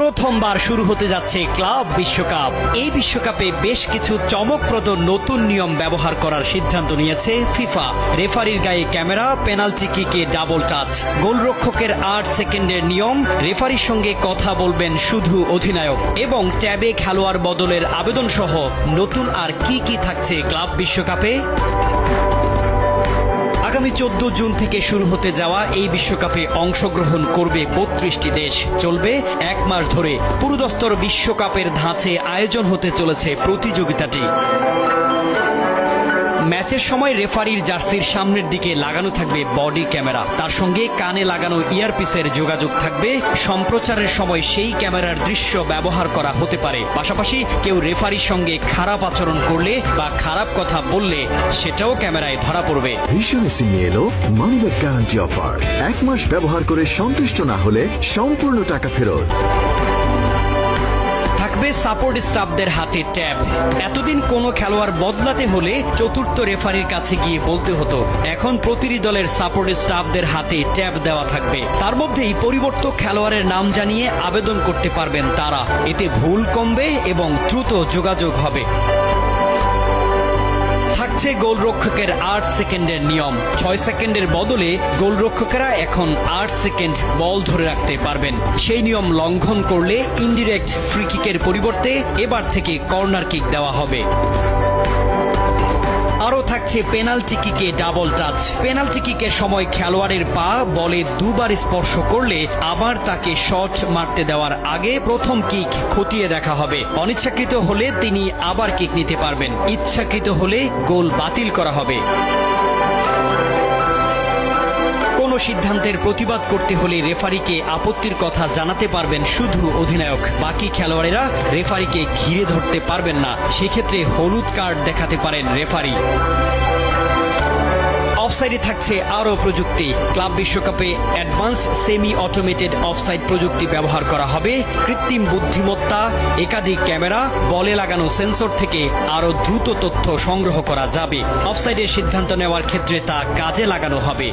প্রথমবার শুরু হতে যাচ্ছে ক্লাব বিশ্বকাপ। এই বিশ্বকাপে বেশ কিছু চমকপ্রদ নতুন নিয়ম ব্যবহার করার সিদ্ধান্ত নিয়েছে ফিফা। রেফারির গায়ে ক্যামেরা, পেনাল্টি কিকে ডাবল টাচ। গোলরক্ষকের আট সেকেন্ডের নিয়ম, রেফারির সঙ্গে কথা বলবেন শুধু অধিনায়ক। এবং ট্যাবে খেলোয়াড় বদলের আবেদন সহ নতুন আর কি কি থাকছে ক্লাব বিশ্বকাপে? আগামী চোদ্দ জুন থেকে শুরু হতে যাওয়া এই বিশ্বকাপে অংশগ্রহণ করবে বত্রিশটি দেশ। চলবে এক মাস ধরে পুরুদস্তর বিশ্বকাপের ধাঁচে আয়োজন হতে চলেছে প্রতিযোগিতাটি। ম্যাচের সময়, রেফারির জার্সির সামনের দিকে লাগানো থাকবে বডি ক্যামেরা। তার সঙ্গে কানে লাগানো ইয়ারপিসের যোগাযোগ থাকবে। সম্প্রচারের সময় সেই ক্যামেরার দৃশ্য ব্যবহার করা হতে পারে। পাশাপাশি কেউ রেফারির সঙ্গে খারাপ আচরণ করলে বা খারাপ কথা বললে সেটাও ক্যামেরায় ধরা পড়বে। ভীষণ এসি নিয়ে এলো মানিব্যাগ গ্যারান্টি অফার এক মাস ব্যবহার করে সন্তুষ্ট না হলে সম্পূর্ণ টাকা ফেরত। থাকবে সাপোর্ট স্টাফদের হাতে ট্যাব। এতদিন কোনো খেলোয়াড় বদলাতে হলে চতুর্থ রেফারির কাছে গিয়ে বলতে হতো, এখন প্রতিটি দলের সাপোর্ট স্টাফদের হাতে ট্যাব দেওয়া থাকবে। তার মধ্যেই পরিবর্তক খেলোয়াড়ের নাম জানিয়ে আবেদন করতে পারবেন তারা। এতে ভুল কমবে এবং দ্রুত যোগাযোগ হবে। থাকছে গোলরক্ষকের আট সেকেন্ডের নিয়ম। ছয় সেকেন্ডের বদলে গোলরক্ষকেরা এখন আট সেকেন্ড বল ধরে রাখতে পারবেন। সেই নিয়ম লঙ্ঘন করলে ইনডিরেক্ট ফ্রি কিকের পরিবর্তে এবার থেকে কর্নার কিক দেওয়া হবে। আরও পেনাল্টি কিকে ডাবল টাচ। পেনাল্টি কিকের সময় খেলোয়াড়ের পা, বলে দুবার স্পর্শ করলে আবার তাকে শট মারতে দেওয়ার আগে প্রথম কিক খতিয়ে দেখা হবে। অনিচ্ছাকৃত হলে তিনি আবার কিক নিতে পারবেন। ইচ্ছাকৃত হলে গোল বাতিল করা হবে। সিদ্ধান্তের প্রতিবাদ করতে হলে রেফারিকে আপত্তির কথা জানাতে পারবেন শুধু অধিনায়ক। বাকি খেলোয়াড়েরা রেফারিকে ঘিরে ধরতে পারবেন না। সেক্ষেত্রে হলুদ কার্ড দেখাতে পারেন রেফারি। অফসাইডে থাকছে আরও প্রযুক্তি। ক্লাব বিশ্বকাপে অ্যাডভান্স সেমি অটোমেটেড অফসাইড প্রযুক্তি ব্যবহার করা হবে। কৃত্রিম বুদ্ধিমত্তা, একাধিক ক্যামেরা, বলে লাগানো সেন্সর থেকে আরও দ্রুত তথ্য সংগ্রহ করা যাবে। অফসাইডের সিদ্ধান্ত নেওয়ার ক্ষেত্রে তা কাজে লাগানো হবে।